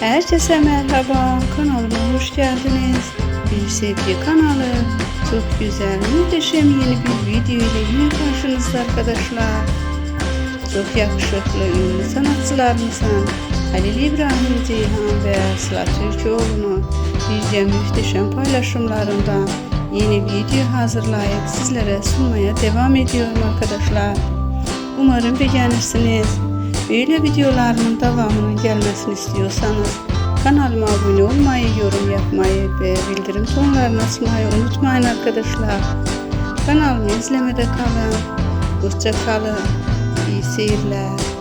Herkese merhaba, kanalıma hoş geldiniz. Bir sevgi kanalı, çok güzel, muhteşem yeni bir video ile yine karşınızda arkadaşlar. Çok yakışıklı ünlü sanatçılarımızın Halil İbrahim Ceyhan ve Sıla Türkoğlu'nun bizce muhteşem paylaşımlarından yeni video hazırlayıp sizlere sunmaya devam ediyorum arkadaşlar. Umarım beğenirsiniz. Böyle videolarımın devamının gelmesini istiyorsanız kanalıma abone olmayı, yorum yapmayı ve bildirim tonlarını açmayı unutmayın arkadaşlar. Kanalımı izlemede kalın. Hoşça kalın. İyi seyirler.